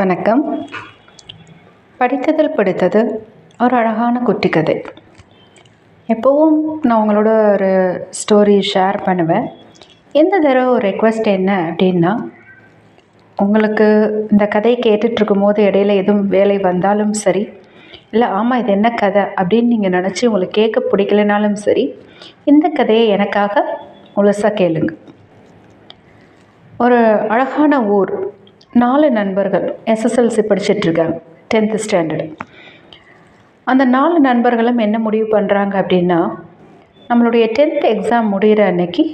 வணக்கம். படித்ததில் பிடித்தது ஒரு அழகான குட்டி கதை எப்போவும் நான் உங்களோட ஒரு ஸ்டோரி ஷேர் பண்ணுவேன். எந்த தடவை ஒரு ரெக்வஸ்ட் என்ன அப்படின்னா உங்களுக்கு இந்த கதை கேட்டுட்ருக்கும் போது இடையில எதுவும் வேலை வந்தாலும் சரி இல்லை ஆமாம் இது என்ன கதை அப்படின்னு நீங்கள் நினச்சி உங்களுக்கு கேட்க பிடிக்கலனாலும் சரி இந்த கதையை எனக்காக முழுசாக கேளுங்க. ஒரு அழகான ஊர் நாலு நண்பர்கள் எஸ்எஸ்எல்சி படிச்சிட்ருக்காங்க டென்த்து ஸ்டாண்டர்டு அந்த நாலு நண்பர்களும் என்ன முடிவு பண்ணுறாங்க அப்படின்னா நம்மளுடைய டென்த் எக்ஸாம் முடிகிற அன்னைக்கு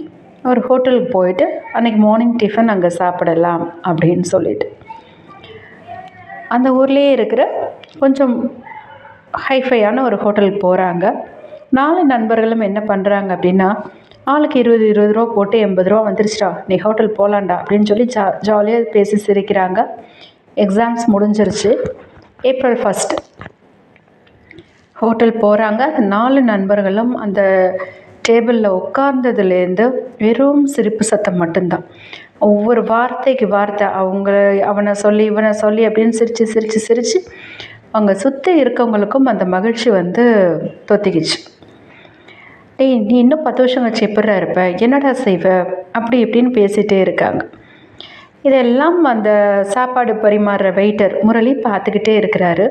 ஒரு ஹோட்டலுக்கு போயிட்டு அன்றைக்கி மார்னிங் டிஃபன் அங்கே சாப்பிடலாம் அப்படின்னு சொல்லிட்டு. அந்த ஊர்லேயே இருக்கிற கொஞ்சம் ஹைஃபையான ஒரு ஹோட்டலுக்கு போகிறாங்க நாலு நண்பர்களும் என்ன பண்ணுறாங்க அப்படின்னா ஆளுக்கு இருபது இருபது ரூபா போட்டு எண்பது ரூபா வந்துருச்சுடா. நீ ஹோட்டல் போகலான்டா அப்படின்னு சொல்லி ஜா ஜாலியாக பேசி சிரிக்கிறாங்க. எக்ஸாம்ஸ் முடிஞ்சிருச்சு. ஏப்ரல் ஃபஸ்ட் ஹோட்டல் போகிறாங்க அந்த நாலு நண்பர்களும் அந்த டேபிளில் உட்கார்ந்ததுலேருந்து வெறும் சிரிப்பு சத்தம் மட்டும்தான். ஒவ்வொரு வார்த்தைக்கு வார்த்தை அவங்க அவனை சொல்லி இவனை சொல்லி அப்படின்னு சிரித்து சிரித்து சிரித்து அவங்க சுற்றி இருக்கவங்களுக்கும் அந்த மகிழ்ச்சி வந்து தொத்திக்கிச்சு. டேய் நீ இன்னும் பத்து வருஷம் கழிச்சு எப்படா இருப்ப? என்னடா செய்வ? அப்படி இப்படின்னு பேசிகிட்டே இருக்காங்க. இதெல்லாம் அந்த சாப்பாடு பரிமாறுற வெயிட்டர் முரளி பார்த்துக்கிட்டே இருக்கிறாரு.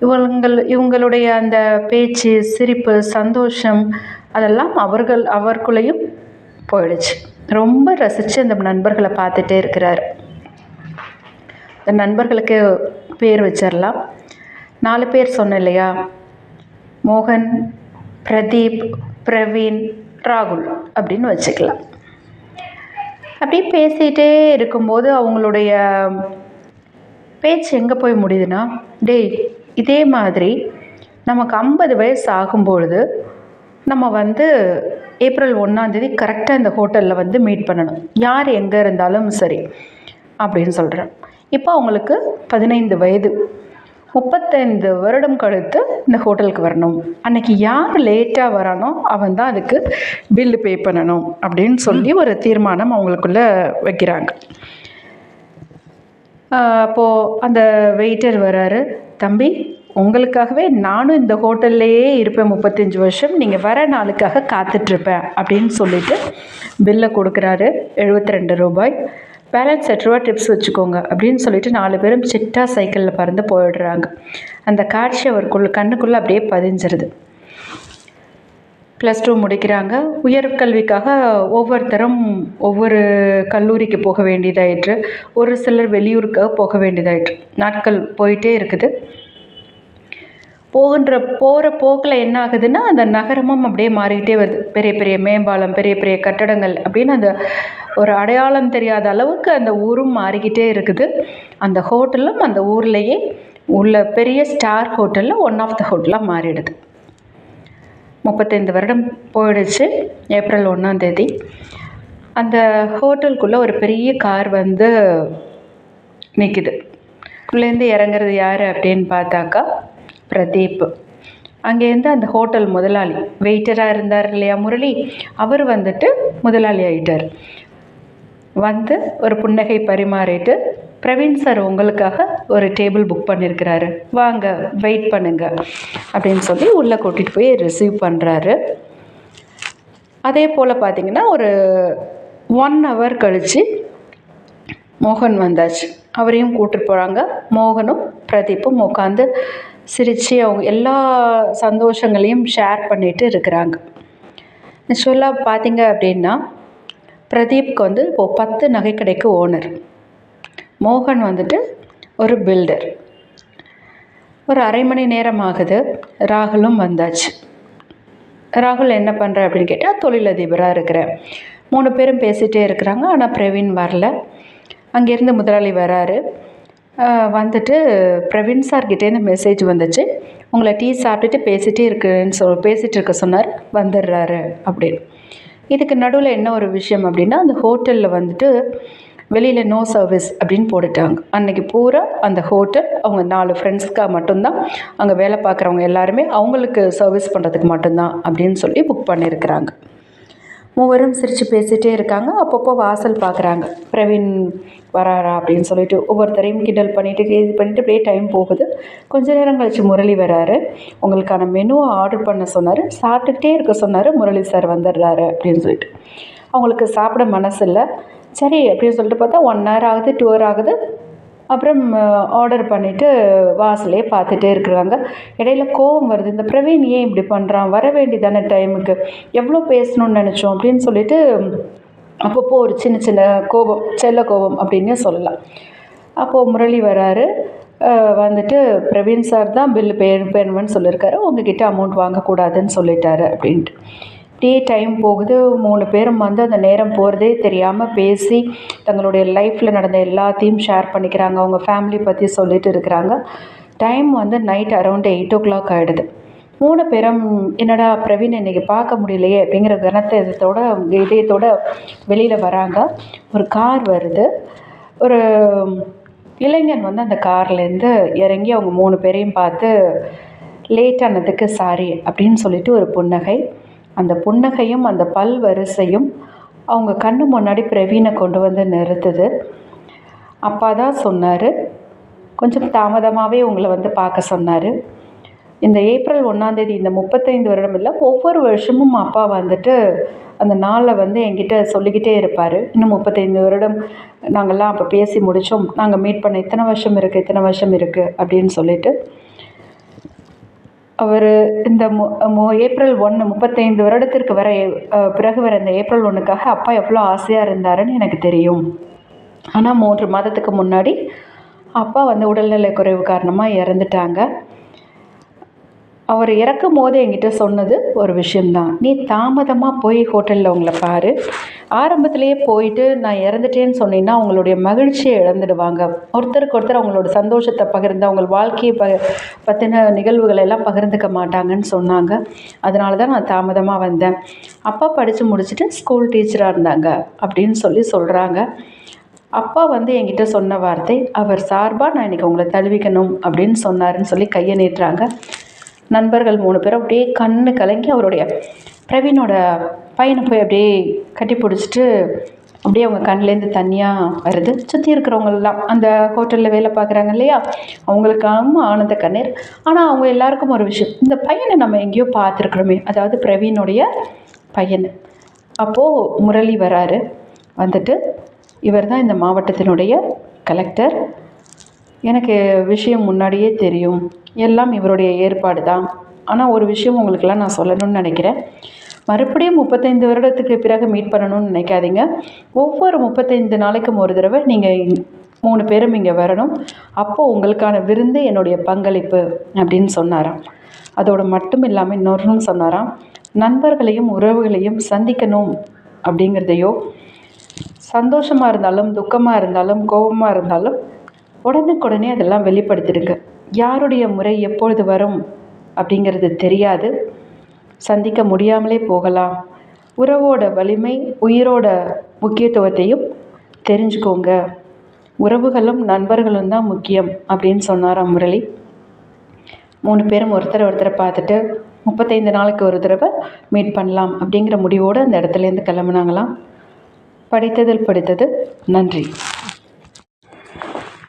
இவங்கள் இவங்களுடைய அந்த பேச்சு சிரிப்பு சந்தோஷம் அதெல்லாம் அவர்கள் அவருக்குள்ளேயும் போயிடுச்சு. ரொம்ப ரசித்து அந்த நண்பர்களை பார்த்துட்டே இருக்கிறார். இந்த நண்பர்களுக்கு பேர் வச்சிடலாம் நாலு பேர் சொன்னேன் இல்லையா? மோகன் பிரதீப் பிரவீன் ராகுல் அப்படின்னு வச்சுக்கலாம். அப்படியே பேசிகிட்டே இருக்கும்போது அவங்களுடைய பேச்சு எங்கே போய் முடியுதுன்னா டேய் இதே மாதிரி நமக்கு ஐம்பது வயசு ஆகும்பொழுது நம்ம வந்து ஏப்ரல் ஒன்றாந்தேதி கரெக்டாக இந்த ஹோட்டலில் வந்து மீட் பண்ணணும். யார் எங்கே இருந்தாலும் சரி அப்படின்னு சொல்கிறேன் இப்போ அவங்களுக்கு பதினைந்து வயது. முப்பத்தைந்து வருடம் கழித்து இந்த ஹோட்டலுக்கு வரணும். அன்னைக்கு யார் லேட்டாக வரானோ அவன் தான் அதுக்கு பில்லு பே பண்ணணும் அப்படின்னு சொல்லி ஒரு தீர்மானம் அவங்களுக்குள்ளே வைக்கிறாங்க. அப்போது அந்த வெயிட்டர் வராரு தம்பி உங்களுக்காகவே நானும் இந்த ஹோட்டல்லையே இருப்பேன் முப்பத்தஞ்சு வருஷம். நீங்கள் வர நாளுக்காக காத்துட்ருப்பேன் அப்படின்னு சொல்லிட்டு பில்லை கொடுக்குறாரு. எழுபத்தி ரெண்டு ரூபாய். பேலன்ஸ் எட்டு டிப்ஸ் வச்சுக்கோங்க அப்படின்னு சொல்லிட்டு நாலு பேரும் சிட்டா சைக்கிளில் பறந்து போயிடுறாங்க. அந்த காட்சி அவருக்குள்ள கண்ணுக்குள்ளே அப்படியே பதிஞ்சிருது. ப்ளஸ் டூ முடிக்கிறாங்க. உயர்கல்விக்காக ஒவ்வொருத்தரும் ஒவ்வொரு கல்லூரிக்கு போக வேண்டியதாயிற்று. ஒரு சிலர் வெளியூருக்காக போக வேண்டியதாயிற்று. நாட்கள் போயிட்டே இருக்குது. போகின்ற போகிற போக்கில் என்ன ஆகுதுன்னா அந்த நகரமும் அப்படியே மாறிக்கிட்டே வருது. பெரிய பெரிய மேம்பாலம் பெரிய பெரிய கட்டடங்கள் அப்படின்னு அந்த ஒரு அடையாளம் தெரியாத அளவுக்கு அந்த ஊரும் மாறிக்கிட்டே இருக்குது. அந்த ஹோட்டலும் அந்த ஊர்லேயே உள்ள பெரிய ஸ்டார் ஹோட்டலில் ஒன் ஆஃப் த ஹோட்டலாக மாறிடுது. முப்பத்தைந்து வருடம் போயிடுச்சு ஏப்ரல் ஒன்றாந்தேதி அந்த ஹோட்டலுக்குள்ளே ஒரு பெரிய கார் வந்து நிற்கிது உள்ளேருந்து இறங்குறது யார் அப்படின்னு பார்த்தாக்கா பிரதீப். அங்கேருந்து அந்த ஹோட்டல் முதலாளி வெயிட்டராக இருந்தார் இல்லையா முரளி? அவர் வந்துட்டு முதலாளி ஆகிட்டார் வந்து ஒரு புன்னகை பரிமாறிட்டு பிரவீன் சார் உங்களுக்காக ஒரு டேபிள் புக் பண்ணியிருக்கிறாரு வாங்க வெயிட் பண்ணுங்க. அப்படின்னு சொல்லி உள்ளே கூட்டிகிட்டு போய் ரிசீவ் பண்ணுறாரு அதே போல் பார்த்தீங்கன்னா ஒரு ஒன் ஹவர் கழித்து மோகன் வந்தாச்சு. அவரையும் கூப்பிட்டு போகிறாங்க மோகனும் பிரதீப்பும் உட்காந்து சிரித்து அவங்க எல்லா சந்தோஷங்களையும் ஷேர் பண்ணிட்டு இருக்கிறாங்க. ஆக்சுவலாக பார்த்தீங்க அப்படின்னா பிரதீப்க்கு வந்து இப்போது பத்து நகைக்கடைக்கு ஓனர் மோகன் வந்துட்டு ஒரு பில்டர் ஒரு அரை மணி நேரம் ஆகுது ராகுலும் வந்தாச்சு. ராகுல் என்ன பண்ணுற அப்படின்னு கேட்டால் தொழிலதிபராக இருக்கிறேன் மூணு பேரும் பேசிகிட்டே இருக்கிறாங்க ஆனால் பிரவீன் வரல. அங்கேருந்து முதலாளி வராரு. வந்துட்டு பிரவீன் சார்கிட்டேருந்து மெசேஜ் வந்துச்சு. உங்களை டீ சாப்பிட்டுட்டு பேசிகிட்டே இருக்குன்னு சொல் பேசிகிட்டு இருக்க சொன்னார். வந்துடுறாரு அப்படின்னு. இதுக்கு நடுவில் என்ன ஒரு விஷயம் அப்படின்னா அந்த ஹோட்டலில் வந்துட்டு வெளியில் நோ சர்வீஸ் அப்படின்னு போட்டுட்டாங்க. அன்றைக்கி பூரா அந்த ஹோட்டல் அவங்க நாலு ஃப்ரெண்ட்ஸ்க்காக மட்டும்தான். அங்கே வேலை பார்க்குறவங்க எல்லாருமே அவங்களுக்கு சர்வீஸ் பண்ணுறதுக்கு மட்டும்தான் அப்படின்னு சொல்லி புக் பண்ணியிருக்கிறாங்க மூவரும் சிரித்து பேசிகிட்டே இருக்காங்க. அப்பப்போ வாசல் பார்க்குறாங்க பிரவீன் வராரா அப்படின்னு சொல்லிட்டு ஒவ்வொருத்தரையும் கிண்டல் பண்ணிவிட்டு இது பண்ணிவிட்டு அப்படியே டைம் போகுது. கொஞ்ச நேரம் கழித்து முரளி வராரு. உங்களுக்கான மெனுவை ஆர்டர் பண்ண சொன்னார். சாப்பிட்டுக்கிட்டே இருக்க சொன்னார். முரளி சார் வந்துடுறாரு அப்படின்னு சொல்லிட்டு. அவங்களுக்கு சாப்பிட மனசு இல்லை. சரி அப்படின்னு சொல்லிட்டு பார்த்தா ஒன் ஹவர் ஆகுது டூ ஹவர் ஆகுது. அப்புறம் ஆர்டர் பண்ணிவிட்டு வாசலே பார்த்துட்டே இருக்கிறாங்க. இடையில கோவம் வருது. இந்த பிரவீன் ஏன் இப்படி பண்ணுறான் வர வேண்டியதானே டைமுக்கு எவ்வளோ பேசணும்னு நினச்சோம் அப்படின்னு சொல்லிட்டு அப்பப்போ ஒரு சின்ன சின்ன கோபம் செல்ல கோபம் அப்படின்னே சொல்லலாம். அப்போது முரளி வராரு. வந்துட்டு பிரவீன் சார் தான் பில்லு பே பேணுவேன்னு சொல்லியிருக்காரு உங்ககிட்ட அமௌண்ட் வாங்கக்கூடாதுன்னு சொல்லிட்டாரு அப்படின்ட்டு. அப்படியே டைம் போகுது. மூணு பேரும் வந்து அந்த நேரம் போகிறதே தெரியாமல் பேசி தங்களுடைய லைஃப்பில் நடந்த எல்லாத்தையும் ஷேர் பண்ணிக்கிறாங்க. அவங்க ஃபேமிலி பற்றி சொல்லிட்டு இருக்கிறாங்க. டைம் வந்து night around eight o'clock ஆகிடுது மூணு பேரும் என்னடா பிரவீன் இன்னைக்கு பார்க்க முடியலையே? அப்படிங்கிற கனத்தோட இதயத்தோட வெளியில் வராங்க. ஒரு கார் வருது. ஒரு இளைஞன் வந்து அந்த கார்லேருந்து இறங்கி அவங்க மூணு பேரையும் பார்த்து லேட் ஆனதுக்கு சாரி அப்படின்னு சொல்லிட்டு ஒரு புன்னகை. அந்த புன்னகையும் அந்த பல் வரிசையும் அவங்க கண்ணு முன்னாடி பிரவீனை கொண்டு வந்து நிறுத்துது. அப்பா தான் சொன்னார். கொஞ்சம் தாமதமாகவே உங்களை வந்து பார்க்க சொன்னார். இந்த ஏப்ரல் ஒன்றாந்தேதி இந்த முப்பத்தைந்து வருடம் இல்லை ஒவ்வொரு வருஷமும் அப்பா வந்துட்டு அந்த நாளை வந்து என்கிட்ட சொல்லிக்கிட்டே இருப்பார். இன்னும் முப்பத்தைந்து வருடம் நாங்கள்லாம் அப்போ பேசி முடித்தோம் நாங்கள் மீட் பண்ண இத்தனை வருஷம் இருக்குது இத்தனை வருஷம் இருக்குது அப்படின்னு சொல்லிட்டு அவர் இந்த ஏப்ரல் ஒன்று முப்பத்தைந்து வருடத்திற்கு வர பிறகு வர இந்த ஏப்ரல் ஒன்றுக்காக அப்பா எவ்வளோ ஆசையாக இருந்தாருன்னு எனக்கு தெரியும். ஆனால் மூன்று மாதத்துக்கு முன்னாடி அப்பா வந்து உடல்நிலை குறைவு காரணமாக இறந்துட்டாங்க. அவர் இறக்கும் போது என்கிட்ட சொன்னது ஒரு விஷயம்தான். நீ தாமதமாக போய் ஹோட்டலில் உங்களை பாரு. ஆரம்பத்திலேயே போயிட்டு நான் இறந்துட்டேன்னு சொன்னீங்கன்னா அவங்களுடைய மகிழ்ச்சியை இழந்துடுவாங்க. ஒருத்தருக்கு ஒருத்தர் அவங்களோட சந்தோஷத்தை பகிர்ந்து அவங்க வாழ்க்கையை ப பற்றின நிகழ்வுகளை எல்லாம் பகிர்ந்துக்க மாட்டாங்கன்னு சொன்னாங்க. அதனால தான் நான் தாமதமாக வந்தேன். அப்பா படித்து முடிச்சுட்டு ஸ்கூல் டீச்சராக இருந்தாங்க அப்படின்னு சொல்லி சொல்கிறாங்க அப்பா வந்து என்கிட்ட சொன்ன வார்த்தை அவர் சார்பாக நான் இன்றைக்கி உங்களை தழுவிக்கணும் அப்படின்னு சொன்னாருன்னு சொல்லி கையை நீட்டுறாங்க. நண்பர்கள் மூணு பேரும் அப்படியே கண்ணு கலங்கி அவருடைய பிரவீனோட பையனை போய் அப்படியே கட்டி பிடிச்சிட்டு அப்படியே அவங்க கண்ணுலேருந்து தண்ணியாக வருது. சுற்றி இருக்கிறவங்கெல்லாம் அந்த ஹோட்டலில் வேலை பார்க்குறாங்க இல்லையா? அவங்களுக்காகவும் ஆனந்த கண்ணீர். ஆனால் அவங்க எல்லாருக்கும் ஒரு விஷயம். இந்த பையனை நம்ம எங்கேயோ பார்த்துருக்குறோமே. அதாவது பிரவீனுடைய பையன். அப்போது முரளி வராரு. வந்துட்டு இவர் தான் இந்த மாவட்டத்தினுடைய கலெக்டர் எனக்கு விஷயம் முன்னாடியே தெரியும். எல்லாம் இவருடைய ஏற்பாடு தான் ஆனால் ஒரு விஷயம் உங்களுக்கெல்லாம் நான் சொல்லணும்னு நினைக்கிறேன். மறுபடியும் முப்பத்தைந்து வருடத்துக்கு பிறகு மீட் பண்ணணும்னு நினைக்காதீங்க. ஒவ்வொரு முப்பத்தைந்து நாளைக்கும் ஒரு தடவை நீங்கள் மூணு பேரும் இங்கே வரணும். அப்போது உங்களுக்கான விருந்து என்னுடைய பங்களிப்பு அப்படின்னு சொன்னாராம். அதோடு மட்டும் இல்லாமல் இன்னொருன்னு சொன்னாராம் நண்பர்களையும் உறவுகளையும் சந்திக்கணும் அப்படிங்கிறதையோ சந்தோஷமாக இருந்தாலும் துக்கமாக இருந்தாலும் கோபமாக இருந்தாலும் உடனுக்குடனே அதெல்லாம் வெளிப்படுத்திடுங்க யாருடைய முறை எப்பொழுது வரும் அப்படிங்கிறது தெரியாது. சந்திக்க முடியாமலே போகலாம். உறவோட வலிமை உயிரோட முக்கியத்துவத்தையும் தெரிஞ்சுக்கோங்க. உறவுகளும் நண்பர்களும் தான் முக்கியம் அப்படின்னு சொன்னாராம் முரளி மூணு பேரும் ஒருத்தரை ஒருத்தரை பார்த்துட்டு முப்பத்தைந்து நாளைக்கு ஒரு தடவை மீட் பண்ணலாம் அப்படிங்கிற முடிவோடு அந்த இடத்துலேருந்து கிளம்புனாங்களாம். படித்ததில் படித்தது நன்றி.